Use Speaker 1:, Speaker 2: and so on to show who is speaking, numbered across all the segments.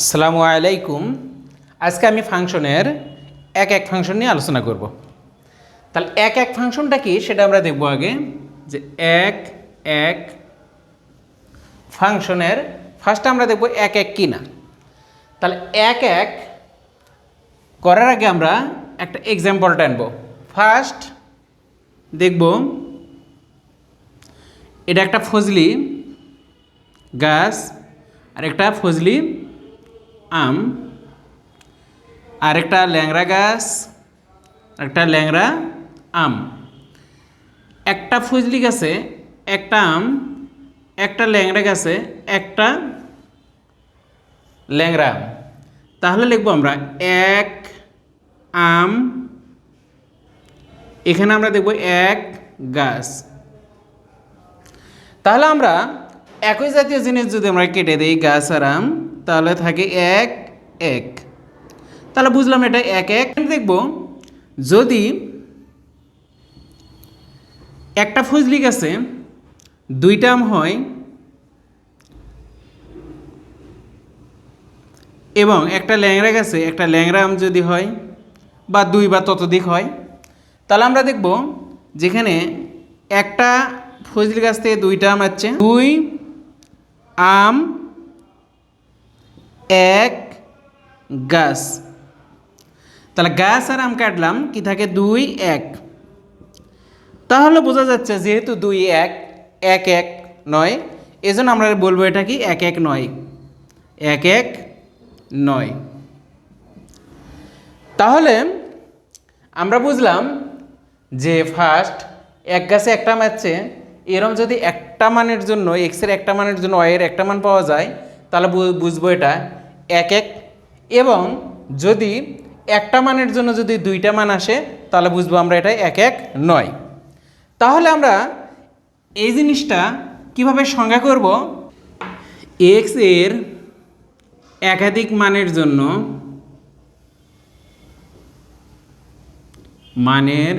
Speaker 1: আসসালামু আলাইকুম। আজকে আমি ফাংশনের এক এক ফাংশন নিয়ে আলোচনা করব। তাহলে এক এক ফাংশনটা কি সেটা আমরা দেখব আগে, যে এক এক ফাংশনের ফার্স্টে আমরা দেখব এক এক কি না। তাহলে এক এক করার আগে আমরা একটা এক্সাম্পল টানব ফার্স্ট দেখব, এটা একটা ফজলি গাছ আর একটা ফজলি আম আর একটা ল্যাংড়া গাছ একটা ল্যাংরা আম। একটা ফজলি গাছে একটা আম, একটা ল্যাংড়া গাছে একটা ল্যাংরা আম। তাহলে লিখব আমরা এক আম, এখানে আমরা দেখব এক গাছ। তাহলে আমরা একই জাতীয় জিনিস যদি আমরা কেটে দিই গাছ আর আম তাহলে থাকে এক এক। তাহলে বুঝলাম এটা এক এক। দেখব, যদি একটা ফজলি গাছে, দুইটা আম হয়, এবং একটা ল্যাংড়া গাছে, একটা ল্যাংড়া আম যদি হয়, বা দুই বা ততোধিক হয়, তাহলে আমরা দেখব যেখানে একটা ফজলি গাছ থেকে দুইটা আম আছে দুই আম এক গাছ। তাহলে গাছ আর আম কাটলাম, কি থাকে? দুই এক। তাহলে বোঝা যাচ্ছে যেহেতু দুই এক এক এক নয়, এজন্য আমরা বলব এটা কি? এক এক নয়। এক এক নয়। তাহলে আমরা বুঝলাম যে ফার্স্ট এক গাছে একটা মারছে এরম যদি একটা মানের জন্য এক্সের একটা মানের জন্য ওয়ের একটা মান পাওয়া যায় তাহলে বুঝব এটা। এক এক। এবং যদি একটা মানের জন্য যদি দুইটা মান আসে, তাহলে বুঝব আমরা এটা এক এক, নয়। তাহলে আমরা এই জিনিসটা কীভাবে সংজ্ঞা করব? এক্সের একাধিক মানের জন্য মানের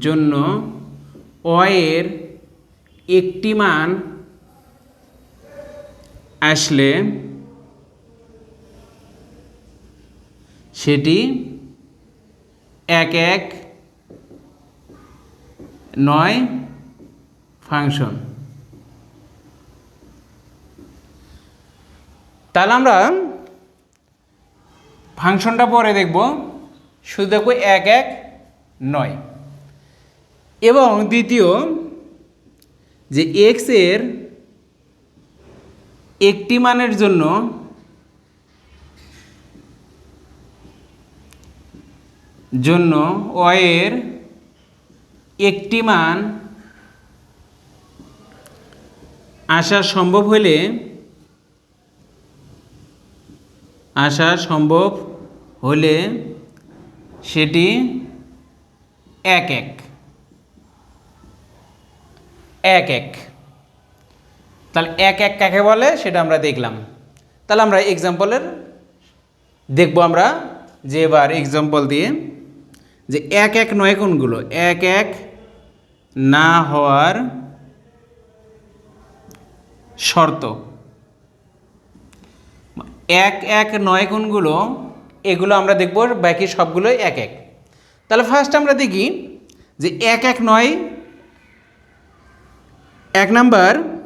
Speaker 1: জন্য অয়ের একটি মান আসলে সেটি এক এক নয় ফাংশন। তাহলে আমরা ফাংশনটা পরে দেখব। শুধু দেখব এক এক নয়। এবং দ্বিতীয় যে এক্সের একটি মানের জন্য জন্য অয়ের একটি মান আসা সম্ভব হলে আসা সম্ভব হলে সেটি এক এক। এক এক। তাহলে এক এক কাকে বলে সেটা আমরা দেখলাম। তাহলে আমরা এক্সাম্পলের দেখব আমরা যে এবার এক্সাম্পল দিয়ে যে এক এক নয় কোনগুলো? এক এক না হওয়ার শর্ত। এক এক নয় কোনগুলো? এগুলো আমরা দেখব, বাকি সবগুলোই এক এক। তাহলে ফার্স্ট আমরা দেখি যে এক এক নয়, এক নাম্বার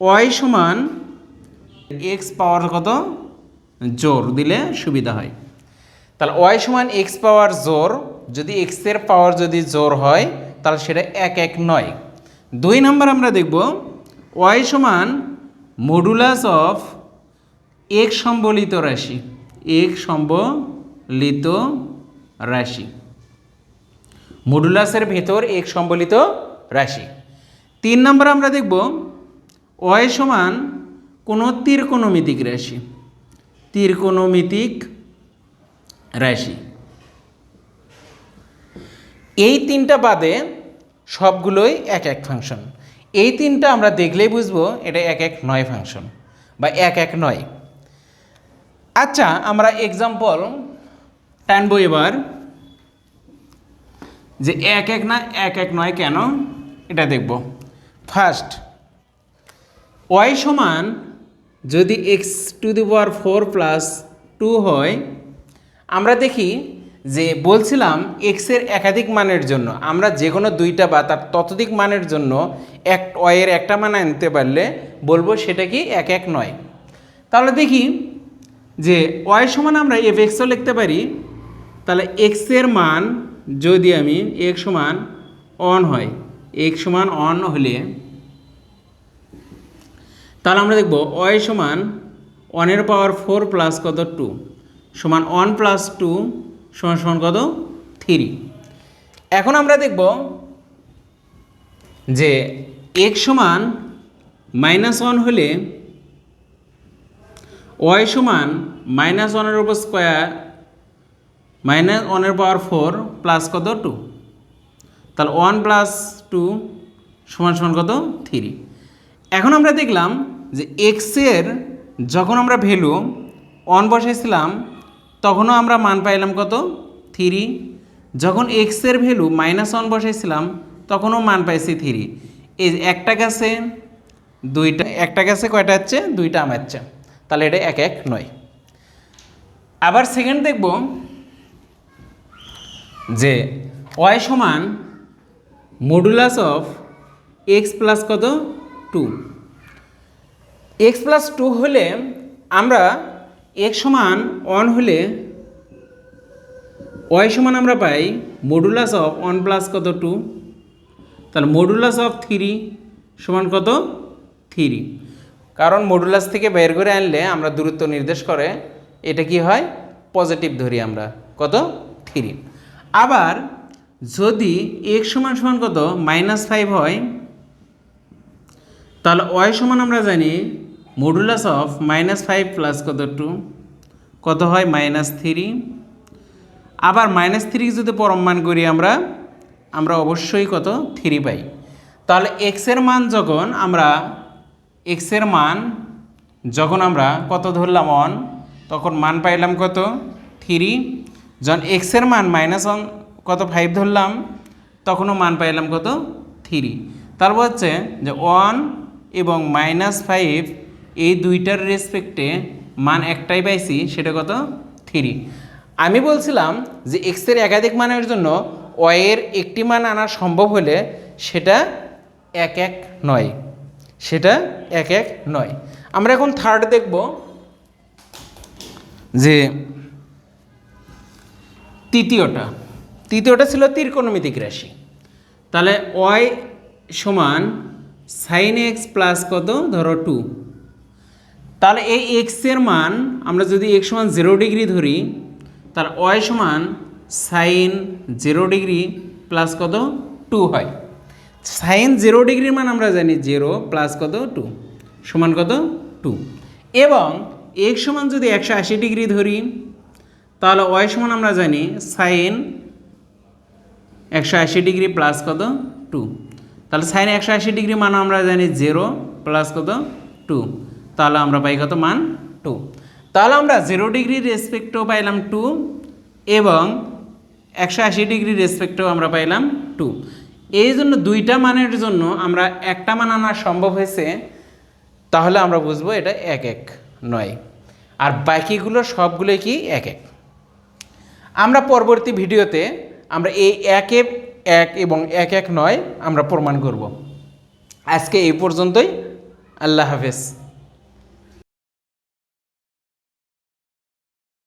Speaker 1: ওয়াই সমান এক্স পাওয়ার কত? জোর দিলে সুবিধা হয়। তাহলে ওয়াই সমান এক্স পাওয়ার জোর, যদি এক্সের পাওয়ার যদি জোর হয়, তাহলে সেটা এক এক নয়। দুই নম্বর আমরা দেখব, ওয়াই সমান মডুলাস অফ এক সম্বলিত রাশি এক সম্বলিত রাশি। মডুলাসের ভেতর এক সম্বলিত রাশি। তিন নম্বর আমরা দেখব ওয়াই সমান কোনো তীরকোণমিতিক রাশি। তীরকোণমিতিক রাশি। এই তিনটা বাদে সবগুলোই এক এক ফাংশন এই তিনটা আমরা দেখলেই বুঝব এটা এক এক নয় ফাংশন বা এক এক নয়। আচ্ছা আমরা এক্সাম্পল টানবো এবার যে এক এক না এক এক নয় কেন? এটা দেখব। ফার্স্ট ওয়াই সমান যদি X to the power four plus two হয়, আমরা দেখি যে বলছিলাম এক্সের একাধিক মানের জন্য। আমরা যে কোনো দুইটা বা তার ততোধিক মানের জন্য এক অয়ের একটা মান আনতে পারলে বলব সেটা কি এক এক নয়। তাহলে দেখি যে ওয়াই সমান আমরা এফ এক্সও লিখতে পারি, তাহলে এক্সের মান যদি আমি এক্স সমান অন হয় এক্স সমান অন হলে তাহলে আমরা দেখব ওয়াই সমান ওয়ানের পাওয়ার ফোর প্লাস কত টু সমান ওয়ান প্লাস টু সমান সমান কত থ্রি এখন আমরা দেখব যে এক সমান মাইনাস ওয়ান হলে ওয়াই সমান মাইনাস ওয়ানের উপর স্কোয়ার মাইনাস ওয়ানের পাওয়ার ফোর প্লাস কত টু তাহলে ওয়ান প্লাস টু সমান সমান কত থ্রি এখন আমরা দেখলাম যে এক্সের যখন আমরা ভ্যালু অন বসাইছিলাম, তখনও আমরা মান পাইলাম কত? থ্রি যখন এক্সের ভ্যালু মাইনাস ওয়ান বসাইছিলাম, তখনও মান পাইছি থ্রি এই একটা গাছে, দুইটা, একটা গাছে কয়টা হচ্ছে? দুইটা আম হচ্ছে। তাহলে এটা এক এক নয়। আবার সেকেন্ড দেখব যে ওয়াই সমান মডুলাস অফ এক্স প্লাস কত? টু এক্স প্লাস টু হলে আমরা এক্স সমান ওয়ান হলে ওয়াই সমান আমরা পাই মডুলাস অফ ওয়ান প্লাস কত টু তাহলে মডুলাস অফ থ্রি সমান কত থ্রি কারণ মডুলাস থেকে বের করে আনলে আমরা দূরত্ব নির্দেশ করে, এটা কি হয়? পজিটিভ ধরি আমরা। কত? থ্রি আবার যদি এক সমান সমান কত? মাইনাস ফাইভ হয় তাহলে ওয়াই সমান আমরা জানি modulus of minus five plus কত টু কত হয় মাইনাস থ্রি আবার মাইনাস থ্রি যদি পরমান করি আমরা আমরা অবশ্যই কত? থ্রি পাই। তাহলে এক্সের মান যখন আমরা এক্সের মান যখন আমরা কত ধরলাম অন তখন মান পাইলাম কত? থ্রি যখন এক্সের মান মাইনাস ওয়ান কত ফাইভ ধরলাম, তখনও মান পাইলাম কত? থ্রি তারপর হচ্ছে যে ওয়ান এবং মাইনাস ফাইভ এই দুইটার রেসপেক্টে মান একটাই পাইছি, সেটা কত? থ্রি আমি বলছিলাম যে এক্সের একাধিক মানের জন্য ওয়ের একটি মান আনা সম্ভব হলে সেটা এক এক নয়। সেটা এক এক নয়। আমরা এখন থার্ড দেখব যে তৃতীয়টা। তৃতীয়টা ছিল ত্রিকোণমিতিক রাশি। তাহলে ওয়াই সমান সাইন এক্স প্লাস কত? ধরো টু তাহলে এই এক্সের মান আমরা যদি এক্স সমান জিরো ডিগ্রি ধরি, তাহলে ওয়াই সমান সাইন জিরো ডিগ্রি প্লাস কত? টু হয়। সাইন জিরো ডিগ্রির মান আমরা জানি জিরো প্লাস কত? টু সমান কত? টু এবং এক্স সমান যদি একশো আশি ডিগ্রি ধরি, তাহলে ওয়াই সমান আমরা জানি সাইন একশো আশি ডিগ্রি প্লাস কত? টু তাহলে সাইন একশো আশি ডিগ্রি মান আমরা জানি জিরো প্লাস কত? টু তাহলে আমরা পাই কত? মান টু তাহলে আমরা জিরো ডিগ্রি রেসপেক্টেও পাইলাম টু এবং একশো আশি ডিগ্রি রেসপেক্টেও আমরা পাইলাম টু এই জন্য দুইটা মানের জন্য আমরা একটা মান আনা সম্ভব হয়েছে, তাহলে আমরা বুঝব এটা এক এক নয়। আর বাকিগুলো সবগুলো কি এক এক? আমরা পরবর্তী ভিডিওতে আমরা এই একে এক এবং এক এক নয় আমরা প্রমাণ করব। আজকে এই পর্যন্তই আল্লাহ হাফেজ।